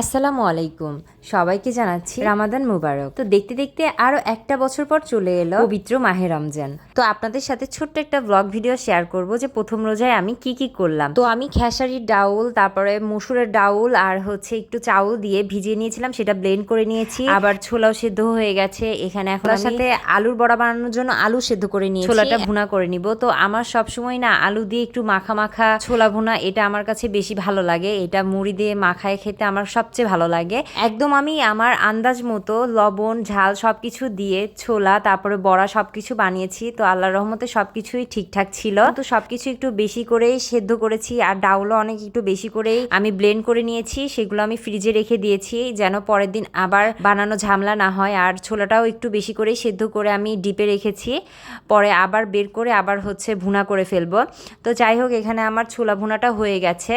আসসালামু আলাইকুম। সবাইকে জানাচ্ছি রামাদান মুবারক। তো দেখতে দেখতে আরও একটা বছর পর চলে এলো পবিত্র মাহে রমজান। তো আপনাদের সাথে ছোট্ট একটা ব্লগ ভিডিও শেয়ার করব যে প্রথম রোজায় আমি কি কি করলাম। তো আমি খেসারির ডাউল তারপরে মসুরের ডাউল আর হচ্ছে একটু চাউল দিয়ে ভিজিয়ে নিয়েছিলাম সেটা ব্লেন্ড করে নিয়েছি। আবার ছোলাও সেদ্ধ হয়ে গেছে এখানে এখন সাথে আলুর বড়া বানানোর জন্য আলু সেদ্ধ করে নিয়েছি। ছোলাটা ভুনা করে নিব। তো আমার সব সময় না আলু দিয়ে একটু মাখা মাখা ছোলা ভুনা এটা আমার কাছে বেশি ভালো লাগে। এটা মুড়ি দিয়ে মাখায় খেতে আমার সবচেয়ে ভালো লাগে। একদম আমি আমার আন্দাজ মতো লবণ, ঝাল সব কিছু দিয়ে ছোলা, তারপরে বড়া সব কিছু বানিয়েছি। তো আল্লাহর রহমতে সব কিছুই ঠিকঠাক ছিল। তো সব কিছু একটু বেশি করেই সেদ্ধ করেছি আর ডাউলও অনেক একটু বেশি করেই আমি ব্লেন্ড করে নিয়েছি। সেগুলো আমি ফ্রিজে রেখে দিয়েছি যেন পরের দিন আবার বানানো ঝামেলা না হয় আর ছোলাটাও একটু বেশি করেই সেদ্ধ করে আমি ডিপে রেখেছি। পরে আবার বের করে আবার হচ্ছে ভুনা করে ফেলব। তো যাই হোক, এখানে আমার ছোলা ভুনাটা হয়ে গেছে।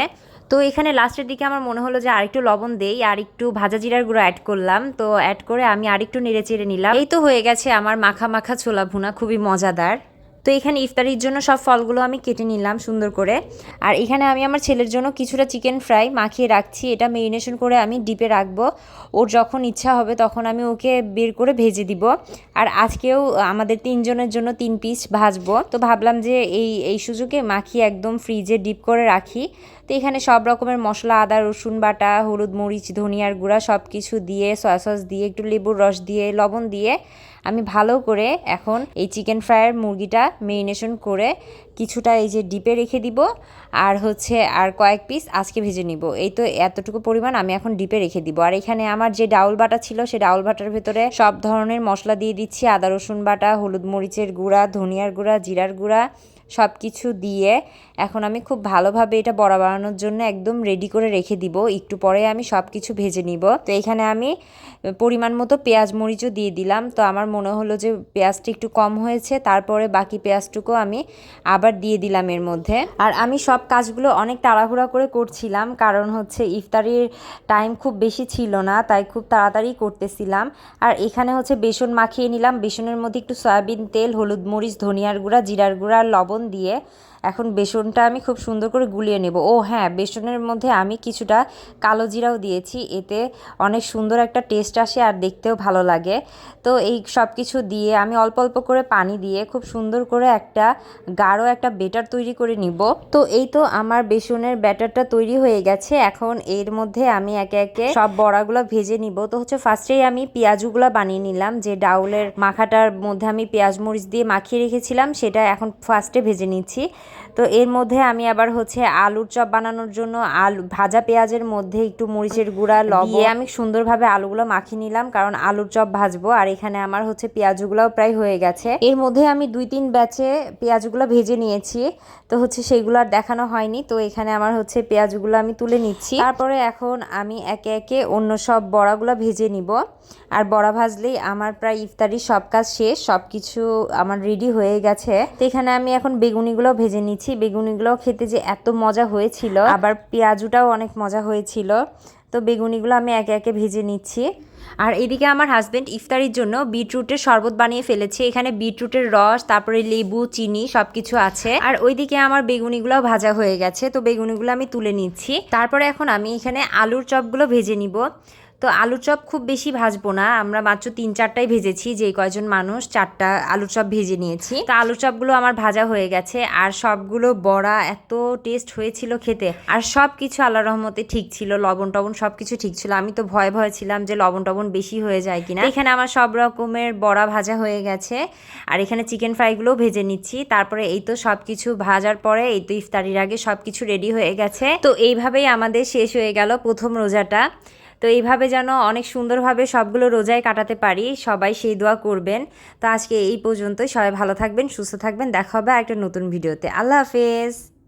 তো এখানে লাস্টের দিকে আমার মনে হলো যে আরেকটু লবণ দেই, আর একটু ভাজা জিরার গুঁড়ো অ্যাড করলাম। তো অ্যাড করে আমি আরেকটু নেড়ে চেড়ে নিলাম। এই তো হয়ে গেছে আমার মাখা মাখা ছোলা ভুনা, খুবই মজাদার। তো এখানে ইফতারির জন্য সব ফলগুলো আমি কেটে নিলাম সুন্দর করে। আর এখানে আমি আমার ছেলের জন্য কিছুটা চিকেন ফ্রাই মাখিয়ে রাখছি। এটা মেরিনেশন করে আমি ডিপে রাখব। ওর যখন ইচ্ছা হবে তখন আমি ওকে বের করে ভেজে দিব। আর আজকেও আমাদের তিনজনের জন্য তিন পিস ভাজবো। তো ভাবলাম যে এই এই সুযোগে মাখিয়ে একদম ফ্রিজে ডিপ করে রাখি। তো এখানে সব রকমের মশলা, আদা, রসুন বাটা, হলুদ, মরিচ, ধনিয়ার গুঁড়া সব কিছু দিয়ে সয়া সস দিয়ে, একটু লেবুর রস দিয়ে, লবণ দিয়ে আমি ভালো করে এখন এই চিকেন ফ্রাইয়ের মুরগিটা মেরিনেশন করে কিছুটা এই যে ডিপে রেখে দিব। আর হচ্ছে আর কয়েক পিস আজকে ভেজে নিব। এই তো এতটুকু পরিমাণ আমি এখন ডিপে রেখে দিব। আর এখানে আমার যে ডাউল বাটা ছিল, সে ডাউল বাটার ভেতরে সব ধরনের মশলা দিয়ে দিচ্ছি। আদা, রসুন বাটা, হলুদ মরিচের গুঁড়া, ধনিয়ার গুঁড়া, জিরার গুঁড়া সব কিছু দিয়ে এখন আমি খুব ভালোভাবে এটা বড়া বানানোর জন্য একদম রেডি করে রেখে দিব। একটু পরে আমি সব কিছু ভেজে নিব। তো এখানে আমি পরিমাণ মতো পেঁয়াজ মরিচও দিয়ে দিলাম। তো আমার মনে হলো যে পেঁয়াজটা একটু কম হয়েছে, তারপরে বাকি পেঁয়াজটুকু আমি আবার দিয়ে দিলাম এর মধ্যে। আর আমি সব কাজগুলো অনেক তাড়াহুড়া করে করছিলাম, কারণ হচ্ছে ইফতারির টাইম খুব বেশি ছিল না, তাই খুব তাড়াতাড়ি করতেছিলাম। আর এখানে হচ্ছে বেসন মাখিয়ে নিলাম। বেসনের মধ্যে একটু সয়াবিন তেল, হলুদ মরিচ, ধনিয়ার গুঁড়া, জিরার গুঁড়া, আর লবণ দিয়ে এখন বেসনটা আমি খুব সুন্দর করে গুলিয়ে নেব। ও হ্যাঁ বেসনের মধ্যে আমি কিছুটা কালো জিরাও দিয়েছি, এতে অনেক সুন্দর একটা টেস্ট আসে আর দেখতেও ভালো লাগে। তো এই সব কিছু দিয়ে আমি অল্প অল্প করে পানি দিয়ে খুব সুন্দর করে একটা গাঢ় একটা বেটার তৈরি করে নিব। তো এই তো আমার বেসনের ব্যাটারটা তৈরি হয়ে গেছে। এখন এর মধ্যে আমি একে একে সব বড়াগুলো ভেজে নিব। তো হচ্ছে ফার্স্টেই আমি পেঁয়াজুগুলো বানিয়ে নিলাম। যে ডাউলের মাখাটার মধ্যে আমি পেঁয়াজ মরিচ দিয়ে মাখিয়ে রেখেছিলাম, সেটা এখন ফার্স্টে ভেজে নিচ্ছি। তো এর মধ্যে আমি আবার হচ্ছে আলুর চপ বানানোর জন্য আলু ভাজা পেঁয়াজের মধ্যে একটু মরিচের গুঁড়া লবণ আমি সুন্দরভাবে আলুগুলো মাখিয়ে নিলাম কারণ আলুর চপ ভাজবো আর এখানে আমার হচ্ছে পেঁয়াজগুলোও প্রায় হয়ে গেছে। এর মধ্যে আমি দুই তিন ব্যাচে পেঁয়াজগুলো ভেজে নিয়েছি তো হচ্ছে সেগুলো আর দেখানো হয়নি তো এখানে আমার হচ্ছে পেঁয়াজগুলো আমি তুলে নিচ্ছি। তারপরে এখন আমি একে একে অন্য সব বড়াগুলো ভেজে নিব আর বড়া ভাজলেই আমার প্রায় ইফতারির সব কাজ শেষ সব কিছু আমার রেডি হয়ে গেছে। তো এখানে আমি এখন বেগুনিগুলো ভেজে নিচ্ছি বেগুনিগুলো খেতে যে এত মজা হয়েছিল। আবার পেঁয়াজুটাও অনেক মজা হয়েছিল। তো বেগুনিগুলো আমি একে একে ভেজে নিচ্ছি। আর এদিকে আমার হাজব্যান্ড ইফতারির জন্য বিটরুটের শরবত বানিয়ে ফেলেছে। এখানে বিটরুটের রস, তারপরে লেবু, চিনি সব কিছু আছে। আর ওইদিকে আমার বেগুনিগুলোও ভাজা হয়ে গেছে। তো বেগুনিগুলো আমি তুলে নিচ্ছি। তারপরে এখন আমি এখানে আলুর চপগুলো ভেজে নিব। তো আলু চপ খুব বেশি ভাজবো না। আমরা মাত্র তিন চারটাই ভেজেছি যে কয়জন মানুষ, চারটা আলু চপ ভেজে নিয়েছি। তো আলু চপগুলো আমার ভাজা হয়ে গেছে, আর সবগুলো বড়া এত টেস্ট হয়েছিল খেতে। আর সব কিছু আল্লাহ রহমতে ঠিক ছিল, লবণ টবণ সব কিছু ঠিক ছিল। আমি তো ভয় ভয় ছিলাম যে লবণ টবণ বেশি হয়ে যায় কিনা। এখানে আমার সব রকমের বড়া ভাজা হয়ে গেছে, আর এখানে চিকেন ফ্রাইগুলোও ভেজে নিচ্ছি। তারপরে এই তো সব কিছু ভাজার পরে, এই তো ইফতারির আগে সব কিছু রেডি হয়ে গেছে। তো এইভাবেই আমাদের শেষ হয়ে গেল প্রথম রোজাটা। তো এইভাবে যেন অনেক সুন্দরভাবে সবগুলো রোজায় কাটাতে পারি, সবাই সেই দোয়া করবেন। তো আজকে এই পর্যন্তই, সবাই ভালো থাকবেন, সুস্থ থাকবেন, দেখা হবে একটা নতুন ভিডিওতে। আল্লাহ হাফেজ।